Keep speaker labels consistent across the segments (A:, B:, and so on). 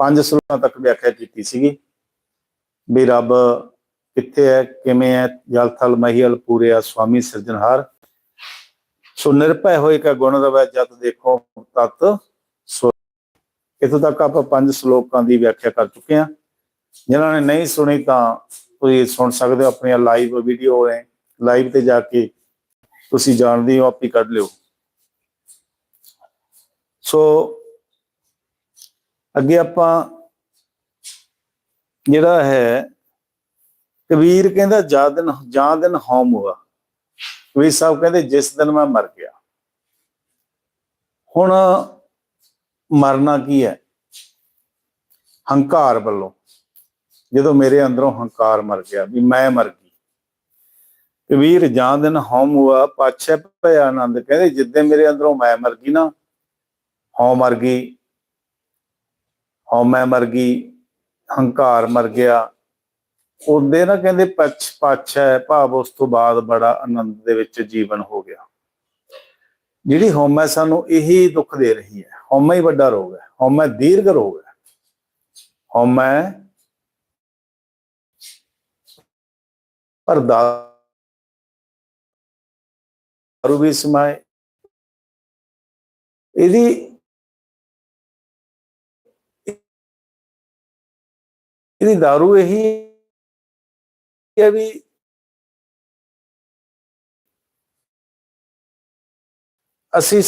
A: ਪੰਜ ਸਰੂਪਾਂ ਤੱਕ ਵਿਆਖਿਆ ਕੀਤੀ ਸੀਗੀ। ਵੀ ਰੱਬ ਕਿੱਥੇ ਹੈ, ਕਿਵੇਂ ਹੈ, ਜਲ ਥਲ ਮਹੀਲ ਪੂਰਿਆ ਸੁਆਮੀ ਸਿਰਜਣਹਾਰ। ਸੋ ਨਿਰਭੈ ਹੋਏ ਕਾ ਗੁਣ ਰਵੈ ਜਤ ਦੇਖੋ ਤਤ। ਇਥੋਂ ਤੱਕ ਆਪਾਂ ਪੰਜ ਸ਼ਲੋਕਾਂ ਦੀ ਵਿਆਖਿਆ ਕਰ ਚੁੱਕੇ ਹਾਂ। ਜਿਨ੍ਹਾਂ ਨੇ ਨਹੀਂ ਸੁਣੀ ਤਾਂ ਤੁਸੀਂ ਸੁਣ ਸਕਦੇ ਹੋ, ਆਪਣੀਆਂ ਲਾਈਵ ਵੀਡੀਓ ਹੈ ਲਾਈਵ ਤੇ ਜਾ ਕੇ ਤੁਸੀਂ ਜਾਣਦੇ ਹੋ, ਆਪੀ ਕੱਢ ਲਿਓ। ਸੋ ਅੱਗੇ ਆਪਾਂ ਜਿਹੜਾ ਹੈ, ਕਬੀਰ ਕਹਿੰਦਾ, ਜਾਂ ਦਿਨ ਜਾਂ ਦਿਨ ਹਉਮ ਹੋਆ ਕਬੀਰ ਸਾਹਿਬ ਕਹਿੰਦੇ, ਜਿਸ ਦਿਨ ਮੈਂ ਮਰ ਗਿਆ। ਹੁਣ ਮਰਨਾ ਕੀ ਹੈ? ਹੰਕਾਰ ਵੱਲੋਂ। ਜਦੋਂ ਮੇਰੇ ਅੰਦਰੋਂ ਹੰਕਾਰ ਮਰ ਗਿਆ, ਵੀ ਮੈਂ ਮਰ ਗਈ। ਕਬੀਰ, ਜਾਂ ਦਿਨ ਹਉਮ ਹੋਆ ਪਾਛੈ ਭਇਆ ਆਨੰਦ ਕਹਿੰਦੇ ਜਿੱਦੇ ਮੇਰੇ ਅੰਦਰੋਂ ਮੈਂ ਮਰ ਗਈ ਨਾ ਹਉ ਮਰ ਗਈ। ਹਉ ਮਰ ਗਈ, ਹੰਕਾਰ ਮਰ ਗਿਆ। ਉਹਦੇ ਨਾ ਕਹਿੰਦੇ ਪਛ ਹੈ, ਭਾਵ ਉਸ ਤੋਂ ਬਾਅਦ ਬੜਾ ਆਨੰਦ ਦੇ ਵਿੱਚ ਜੀਵਨ ਹੋ ਗਿਆ। ਜਿਹੜੀ ਹਉਮੈ ਸਾਨੂੰ ਇਹੀ ਦੁੱਖ ਦੇ ਰਹੀ ਹੈ। ਹਉਮੈ ਹੀ ਵੱਡਾ ਰੋਗ ਹੈ। ਹਉਮੈ ਦੀਰਘ ਰੋਗ ਹੈ। ਹਉਮੈ ਪਰ ਦਾਰੂ ਵੀ ਸਮਾਏ। ਇਹਦੀ ਇਹਦੀ दारू ਇਹੀ ਹੈ ਵੀ ਅਸੀਂ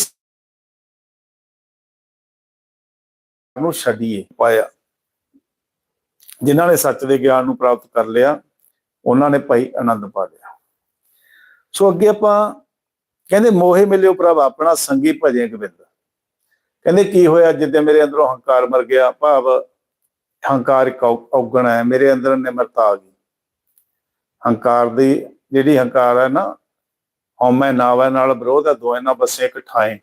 A: ਨੂੰ ਛੱਡੀਏ ਪਾਇਆ। ਜਿਨ੍ਹਾਂ ਨੇ ਸੱਚ ਦੇ ਗਿਆਨ ਨੂੰ ਪ੍ਰਾਪਤ ਕਰ ਲਿਆ, ਉਹਨਾਂ ਨੇ ਭਾਈ ਆਨੰਦ ਪਾ ਲਿਆ। ਸੋ ਅੱਗੇ ਆਪਾਂ ਕਹਿੰਦੇ ਮੋਹੇ ਮਿਲਿਓ ਪ੍ਰਭ, ਆਪਣਾ ਸੰਗੀ ਭਜੇ ਗੋਬਿੰਦ। ਕਹਿੰਦੇ, ਕੀ ਹੋਇਆ ਜਿੱਦੇ ਮੇਰੇ ਅੰਦਰੋਂ ਹੰਕਾਰ ਮਰ ਗਿਆ? ਭਾਵ ਹੰਕਾਰ ਇੱਕ ਔਗਣ ਹੈ ਮੇਰੇ ਅੰਦਰ ਨਿਮਰਤਾ ਆ ਗਈ। ਹੰਕਾਰ ਦੀ ਜਿਹੜੀ ਹੰਕਾਰ ਹੈ ਨਾ ਹਉਮੈ ਨਾਵੈ ਨਾਲ ਵਿਰੋਧ ਹੈ ਦੋਏ ਨਾਲ ਬਸੇ ਇੱਕ ਠਾਏ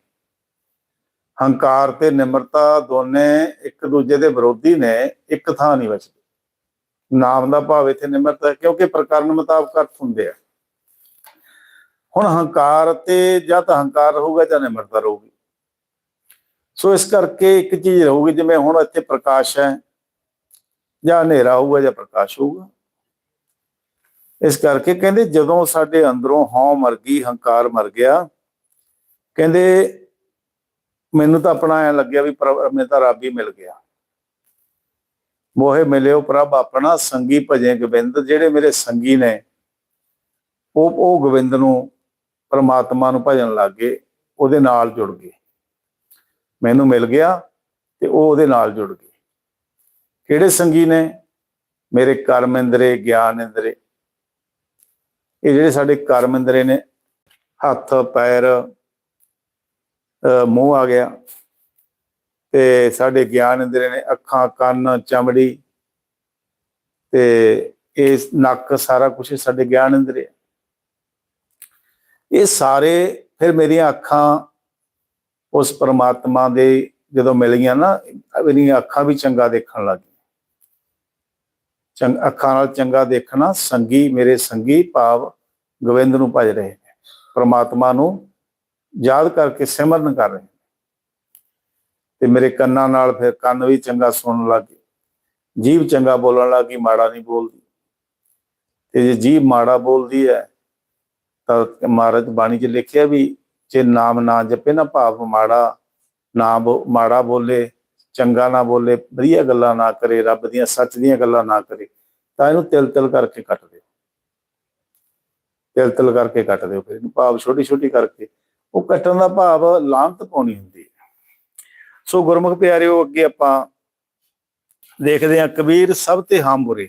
A: ਹੰਕਾਰ ਤੇ ਨਿਮਰਤਾ ਦੋਨੇ ਇੱਕ ਦੂਜੇ ਦੇ ਵਿਰੋਧੀ ਨੇ ਇੱਕ ਥਾਂ ਨਹੀਂ ਬਚਦੇ। ਨਾਮ ਦਾ ਭਾਵ ਇੱਥੇ ਨਿਮਰਤਾ ਹੈ, ਕਿਉਂਕਿ ਪ੍ਰਕਰਨ ਮੁਤਾਬਕ ਅਰਥ ਹੁੰਦੇ ਆ। ਹੁਣ ਹੰਕਾਰ ਤੇ ਜਾਂ ਤਾਂ ਹੰਕਾਰ ਰਹੂਗਾ ਜਾਂ ਨਿਮਰਤਾ ਰਹੂਗੀ। ਸੋ ਇਸ ਕਰਕੇ ਇੱਕ ਚੀਜ਼ ਰਹੂਗੀ ਜਿਵੇਂ ਹੁਣ ਇੱਥੇ ਪ੍ਰਕਾਸ਼ ਹੈ ਜਾਂ ਹਨੇਰਾ ਹੋਊਗਾ ਜਾਂ ਪ੍ਰਕਾਸ਼ ਹੋਊਗਾ। ਇਸ ਕਰਕੇ ਕਹਿੰਦੇ ਜਦੋਂ ਸਾਡੇ ਅੰਦਰੋਂ ਹਉ ਮਰ ਗਈ, ਹੰਕਾਰ ਮਰ ਗਿਆ, ਕਹਿੰਦੇ ਮੈਨੂੰ ਤਾਂ ਆਪਣਾ ਐ ਲੱਗਿਆ ਵੀ ਪ੍ਰਭ- ਮੈਨੂੰ ਤਾਂ ਰੱਬ ਹੀ ਮਿਲ ਗਿਆ। ਮੋਹੇ ਮਿਲਿਓ ਪ੍ਰਭ, ਆਪਣਾ ਸੰਗੀ ਭਜੇ ਗੋਬਿੰਦ, ਜਿਹੜੇ ਮੇਰੇ ਸੰਗੀ ਨੇ, ਉਹ ਉਹ ਗੋਬਿੰਦ ਨੂੰ ਪਰਮਾਤਮਾ ਨੂੰ ਭਜਣ ਲੱਗੇ, ਉਹਦੇ ਨਾਲ ਜੁੜ ਗਏ। ਮੈਨੂੰ ਮਿਲ ਗਿਆ ਤੇ ਉਹ ਉਹਦੇ ਨਾਲ ਜੁੜ ਗਏ। ਕਿਹੜੇ ਸੰਗੀ ਨੇ? ਮੇਰੇ ਕਰਮ ਇੰਦਰੇ, ਗਿਆਨ ਇੰਦਰੇ। ਇਹ ਜਿਹੜੇ ਸਾਡੇ ਕਰਮ ਇੰਦਰੇ ਨੇ, ਹੱਥ, ਪੈਰ ਅਹ ਮੂੰਹ ਆ ਗਿਆ। ਤੇ ਸਾਡੇ ਗਿਆਨ ਇੰਦਰੇ ਨੇ ਅੱਖਾਂ, ਕੰਨ, ਚਮੜੀ ਤੇ ਇਹ ਨੱਕ ਸਾਰਾ ਕੁਝ ਸਾਡੇ ਗਿਆਨ ਇੰਦਰੇ ਇਹ ਸਾਰੇ ਫਿਰ ਮੇਰੀਆਂ ਅੱਖਾਂ ਉਸ ਪਰਮਾਤਮਾ ਦੇ ਜਦੋਂ ਮਿਲ ਗਈਆਂ ਨਾ, ਮੇਰੀਆਂ ਅੱਖਾਂ ਵੀ ਚੰਗਾ ਦੇਖਣ ਲੱਗ ਗਈਆਂ। ਅੱਖਾਂ ਨਾਲ ਚੰਗਾ ਦੇਖਣਾ, ਸੰਗੀ ਮੇਰੇ ਸੰਗੀ, ਭਾਵ ਗੋਬਿੰਦ ਨੂੰ ਭਜ ਰਹੇ ਨੇ। ਪਰਮਾਤਮਾ ਨੂੰ ਯਾਦ ਕਰਕੇ ਸਿਮਰਨ ਕਰ ਰਹੇ ਨੇ। ਤੇ ਮੇਰੇ ਕੰਨਾਂ ਨਾਲ ਫਿਰ ਕੰਨ ਵੀ ਚੰਗਾ ਸੁਣਨ ਲੱਗੇ ਜੀਭ ਚੰਗਾ ਬੋਲਣ ਲੱਗੀ ਮਾੜਾ ਨਹੀਂ ਬੋਲਦੀ। ਤੇ ਜੇ ਜੀਭ ਮਾੜਾ ਬੋਲਦੀ ਹੈ, ਤਾਂ ਮਹਾਰਾਜ ਬਾਣੀ 'ਚ ਲਿਖਿਆ ਵੀ ਜੇ ਨਾਮ ਨਾ ਜਪੇ ਨਾ ਭਾਵ ਮਾੜਾ, ਨਾ ਬੋ- ਮਾੜਾ ਬੋਲੇ ਚੰਗਾ ਨਾ ਬੋਲੇ, ਵਧੀਆ ਗੱਲਾਂ ਨਾ ਕਰੇ, ਰੱਬ ਦੀਆਂ ਸੱਚ ਦੀਆਂ ਗੱਲਾਂ ਨਾ ਕਰੇ, ਤਾਂ ਇਹਨੂੰ ਤਿਲ ਤਿਲ ਕਰਕੇ ਕੱਟ ਦਿਓ। ਤਿਲ ਤਿਲ ਕਰਕੇ ਕੱਟ ਦਿਓ ਫਿਰ, ਇਹਨੂੰ ਭਾਵ ਛੋਟੀ ਛੋਟੀ ਕਰਕੇ। ਉਹ ਕੱਟਣ ਦਾ ਭਾਵ ਲਾਂਤ ਪਾਉਣੀ ਹੁੰਦੀ ਹੈ। ਸੋ ਗੁਰਮੁਖ ਪਿਆਰਿਓ, ਅੱਗੇ ਆਪਾਂ ਦੇਖਦੇ ਹਾਂ, ਕਬੀਰ ਸਭ ਤੇ ਹਮ ਬੁਰੇ।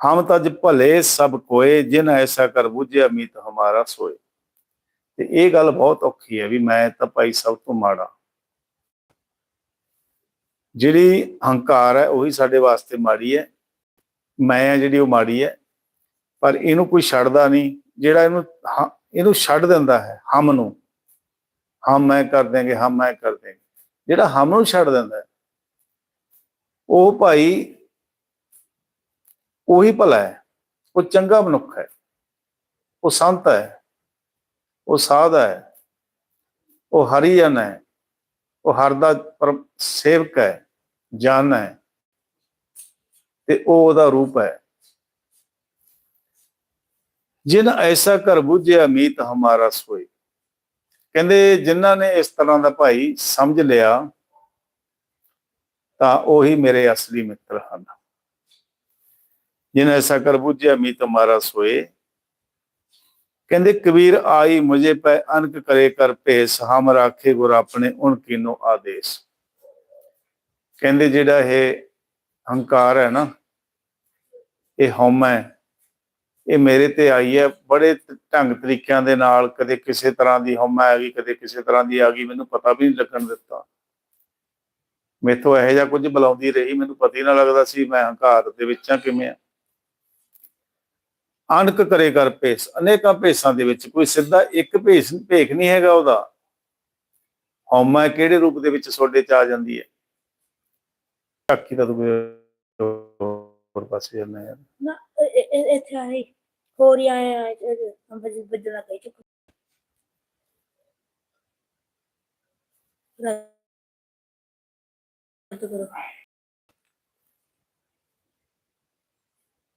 A: ਹਮ ਤਜ ਭਲੇ ਸਭ ਕੋਏ, ਜਿਨ ਐਸਾ ਕਰ ਬੁਝਿਆ ਮੀਤ ਹਮਾਰਾ ਸੋਏ। ਤੇ ਇਹ ਗੱਲ ਬਹੁਤ ਔਖੀ ਹੈ ਵੀ ਮੈਂ ਤਾਂ ਭਾਈ ਸਭ ਤੋਂ ਮਾੜਾ। ਜਿਹੜੀ ਹੰਕਾਰ ਹੈ, ਉਹੀ ਸਾਡੇ ਵਾਸਤੇ ਮਾੜੀ ਹੈ। ਮੈਂ ਆ ਜਿਹੜੀ ਉਹ ਮਾੜੀ ਹੈ, ਪਰ ਇਹਨੂੰ ਕੋਈ ਛੱਡਦਾ ਨਹੀਂ, ਜਿਹੜਾ ਇਹਨੂੰ ਹ- ਇਹਨੂੰ ਛੱਡ ਦਿੰਦਾ ਹੈ, ਹਮ ਨੂੰ। ਹਮ ਮੈਂ ਕਰ ਦੇਂਗੇ ਹਮ ਮੈਂ ਕਰ ਦੇਂਗੇ ਜਿਹੜਾ ਹਮ ਨੂੰ ਛੱਡ ਦਿੰਦਾ ਹੈ, ਉਹ ਭਾਈ ਉਹੀ ਭਲਾ ਹੈ, ਉਹ ਚੰਗਾ ਮਨੁੱਖ ਹੈ, ਉਹ ਸੰਤ ਹੈ, ਉਹ ਸਾਧ ਹੈ, ਉਹ ਹਰੀਜਨ ਹੈ, ਉਹ ਹਰ ਦਾ ਪਰ ਸੇਵਕ ਹੈ। ਜਨ ਹੈ। ਤੇ ਉਹ ਉਹਦਾ ਰੂਪ ਹੈ। ਜਿਨ ਐਸਾ ਕਰ ਬੁੱਝਿਆ, ਮੀਤ ਹਮਾਰਾ ਸੋਈ ਕਹਿੰਦੇ, ਜਿਨ੍ਹਾਂ ਨੇ ਇਸ ਤਰ੍ਹਾਂ ਦਾ ਭਾਈ ਸਮਝ ਲਿਆ, ਤਾਂ ਉਹੀ ਮੇਰੇ ਅਸਲੀ ਮਿੱਤਰ ਹਨ। ਜਿਨ ਐਸਾ ਕਰ ਬੁਝਿਆ, ਮੀਤ ਹਮਾਰਾ ਸੋਏ। ਕਹਿੰਦੇ, ਕਬੀਰ ਆਈ, ਮੁਝੇ ਪੈ ਅਨਕ ਕਰੇ ਕਰ ਭੇਸ, ਹਮ ਰਾਖੇ ਗੁਰ ਆਪਣੇ ਉਨ ਕੀਨੋ ਆਦੇਸ਼। ਕਹਿੰਦੇ ਜਿਹੜਾ ਇਹ ਹੰਕਾਰ ਹੈ ਨਾ ਇਹ ਹਉਮੈ ਹੈ, ਇਹ ਮੇਰੇ ਤੇ ਆਈ ਹੈ ਬੜੇ ਢੰਗ ਤਰੀਕਿਆਂ ਦੇ ਨਾਲ ਕਦੇ ਕਿਸੇ ਤਰ੍ਹਾਂ ਦੀ ਹਉਮੈ ਆ ਗਈ ਕਦੇ ਕਿਸੇ ਤਰ੍ਹਾਂ ਦੀ ਆ ਗਈ ਮੈਨੂੰ ਪਤਾ ਵੀ ਨਹੀਂ ਲੱਗਣ ਦਿੱਤਾ। ਮੇਥੋਂ ਇਹੋ ਜਿਹਾ ਕੁਝ ਬੁਲਾਉਂਦੀ ਰਹੀ ਮੈਨੂੰ ਪਤਾ ਹੀ ਨਾ ਲੱਗਦਾ ਸੀ ਮੈਂ ਹੰਕਾਰ ਦੇ ਵਿੱਚ ਆ ਕਿਵੇਂ ਆ ਅਣਕ ਕਰੇ ਕਰ ਭੇਸ ਅਨੇਕਾਂ ਭੇਸਾਂ ਦੇ ਵਿੱਚ ਕੋਈ ਸਿੱਧਾ ਇੱਕ ਭੇਸ ਭੇਖ ਨਹੀਂ ਹੈਗਾ ਉਹਦਾ। ਹਉਮੈ ਕਿਹੜੇ ਰੂਪ ਦੇ ਵਿੱਚ ਤੁਹਾਡੇ ਚ ਆ ਜਾਂਦੀ ਹੈ? ਆਖੀ ਤਾਂ ਤੂੰ ਹੋਰ ਪਾਸੇ ਜਾਂਦਾ ਯਾਰ।
B: ਨਾ ਇ- ਇ- ਇ- ਇੱਥੇ ਆਏ ਹੋਰ ਹੀ ਆਏ ਆ ਬੱਜ ਕਹੀ ਚੁੱਕ ਰੱਦ ਕਰੋ।